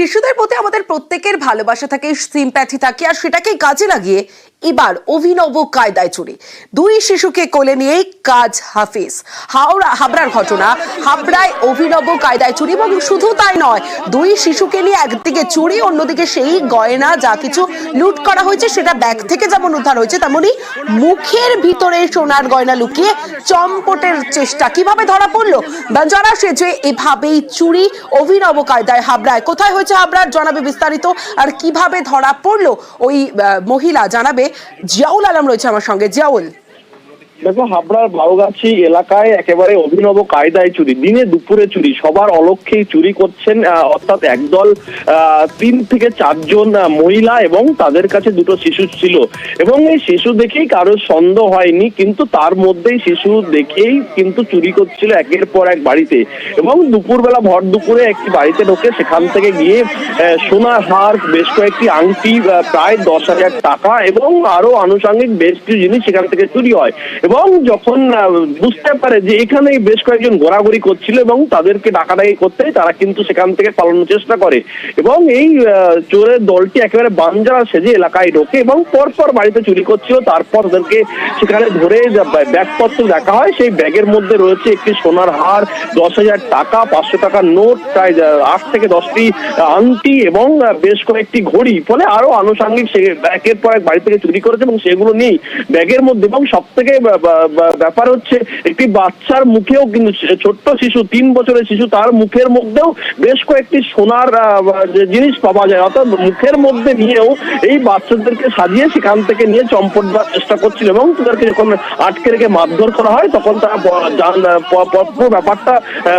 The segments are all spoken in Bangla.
শিশুদের প্রতি আমাদের প্রত্যেকের ভালোবাসা থাকে সিম্প্যাথি থাকে, আর সেটাকে কাজে লাগিয়ে এবার অভিনব কায়দায় চুরি দুই শিশুকে কোলে নিয়েই কাজ হাফিজ। হাওড়া হাবড়ার ঘটনা, হাবড়ায় অভিনব কায়দায় চুরি এবং শুধু তাই নয়, দুই শিশুকে নিয়ে একদিকে চুরি, অন্যদিকে সেই গয়না, যা কিছু লুট করা হয়েছে সেটা ব্যাগ থেকে যেমন উদ্ধার হয়েছে তেমনই মুখের ভিতরে সোনার গয়না লুকিয়ে চম্পটের চেষ্টা কীভাবে ধরা পড়ল? জানা সে যে এভাবেই চুরি, অভিনব কায়দায় হাবড়ায় কোথায় হয়েছে? হাবড়ার জানাবে বিস্তারিত। আর কীভাবে ধরা পড়ল ওই মহিলা? জানাবে জিয়াউল আলম রয়েছে আমার সঙ্গে। জিয়াউল। দেখো, হাবড়ার বারোগাছি এলাকায় একেবারে অভিনব কায়দায় চুরি, দিনে দুপুরে চুরি, সবার অলক্ষেই চুরি করছেন অর্থাৎ একদল তিন থেকে চারজন মহিলা এবং তাদের কাছে দুটো শিশু ছিল। এবং এই শিশু দেখেই কারও সন্দেহ হয়নি, কিন্তু তার মধ্যেই শিশু দেখেই কিন্তু চুরি করছিল একের পর এক বাড়িতে। এবং দুপুরবেলা ভর দুপুরে একটি বাড়িতে ঢোকে সেখান থেকে গিয়ে সোনার হার, বেশ কয়েকটি আংটি প্রায় দশ হাজার টাকা এবং আরও আনুষঙ্গিক বেশ কিছু জিনিস সেখান থেকে চুরি হয়। এবং যখন বুঝতে পারে যে এখানে বেশ কয়েকজন ঘোরাঘুরি করছিল এবং তাদেরকে ডাকাডাকি করতে তারা কিন্তু সেখান থেকে পালানোর চেষ্টা করে। এবং এই চোরের দলটি একেবারে বাঞ্জারা সেজে এলাকায় ঢোকে এবং পরপর বাড়িতে চুরি করছিল। তারপর তাদেরকে সেখানে ধরে ব্যাগপত্র দেখা হয়। সেই ব্যাগের মধ্যে রয়েছে একটি সোনার হার, দশ হাজার টাকা, পাঁচশো টাকার নোট, প্রায় আট থেকে দশটি আংটি এবং বেশ কয়েকটি ঘড়ি। ফলে আরও আনুষঙ্গিক সে ব্যাগের পর এক বাড়ি থেকে চুরি করেছে এবং সেগুলো নেই ব্যাগের মধ্যে এবং সব থেকে ব্যাপার হচ্ছে, একটি বাচ্চার মুখেও কিন্তু ছোট্ট শিশু, তিন বছরের শিশু, তার মুখের মধ্যেও বেশ কয়েকটি সোনার জিনিস পাওয়া যায়। অর্থাৎ মুখের মধ্যে নিয়েও এই বাচ্চাদেরকে সাজিয়ে সেখান থেকে নিয়ে চম্পট দেওয়ার চেষ্টা করছিল এবং তাদেরকে যখন আটকে রেখে মারধর করা হয়, তখন তারা ব্যাপারটা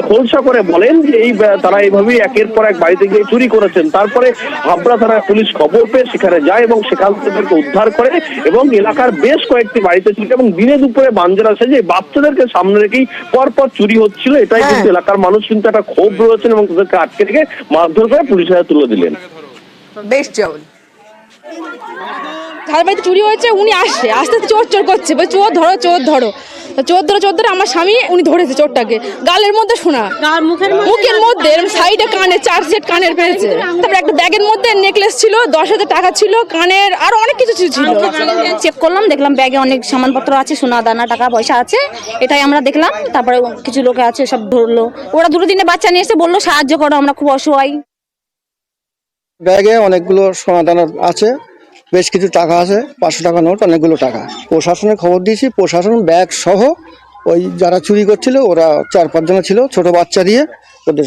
খোলসা করে বলেন যে এই তারা এইভাবেই একের পর এক বাড়িতে গিয়ে চুরি করেছেন। তারপরে হাবড়া থানায় পুলিশ খবর পেয়ে সেখানে যায় এবং সেখান থেকে উদ্ধার করে এবং এলাকার বেশ কয়েকটি বাড়িতে ছিল এবং দিনে দুপুরে বাঞ্জার আছে যে বাচ্চাদেরকে সামনে রেখেই পরপর চুরি হচ্ছিল এটাই হ্যাঁ। কিন্তু এলাকার মানুষ কিন্তু একটা ক্ষোভ রয়েছেন এবং তাদেরকে আটকে রেখে মারধর করে পুলিশের হাতে তুলে দিলেন। বেশ জিয়াউল তার বাড়িতে চুরি হয়েছে উনি আসছে আস্তে আস্তে চোর চোর করছে চোর ধরো চোর ধরো। চোর ধরো চোর ধরে আমার স্বামী উনি ধরেছে চোরটাকে। গালের মধ্যে শোনা মুখের মুখের মধ্যে এরকম সাইডে কানে চার সেট কানের পেয়েছে। তারপরে একটা ব্যাগের মধ্যে নেকলেস ছিল দশ হাজার টাকা ছিল কানের আরও অনেক কিছু ছিল। চেক করলাম দেখলাম ব্যাগে অনেক সামানপত্র আছে সোনা দানা টাকা পয়সা আছে। এটাই আমরা দেখলাম তারপরে কিছু লোক আছে সব ধরলো। ওরা দুটো দিনে বাচ্চা নিয়ে এসে বলল সাহায্য করো আমরা খুব অসহায়। ব্যাগে অনেকগুলো সোনা দানা আছে। বেশ কিছু টাকা আছে, পাঁচশো টাকা নোট, অনেকগুলো টাকা। প্রশাসনে খবর দিয়েছি, প্রশাসন ব্যাগ সহ ওই যারা চুরি করছিল, ওরা চার পাঁচজন ছিল, ছোট বাচ্চা দিয়ে ওদের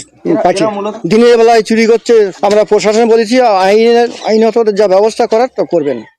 দিনের বেলায় চুরি করছে, আমরা প্রশাসন বলেছি, আইনের আইনত যা ব্যবস্থা করার তা করবেন।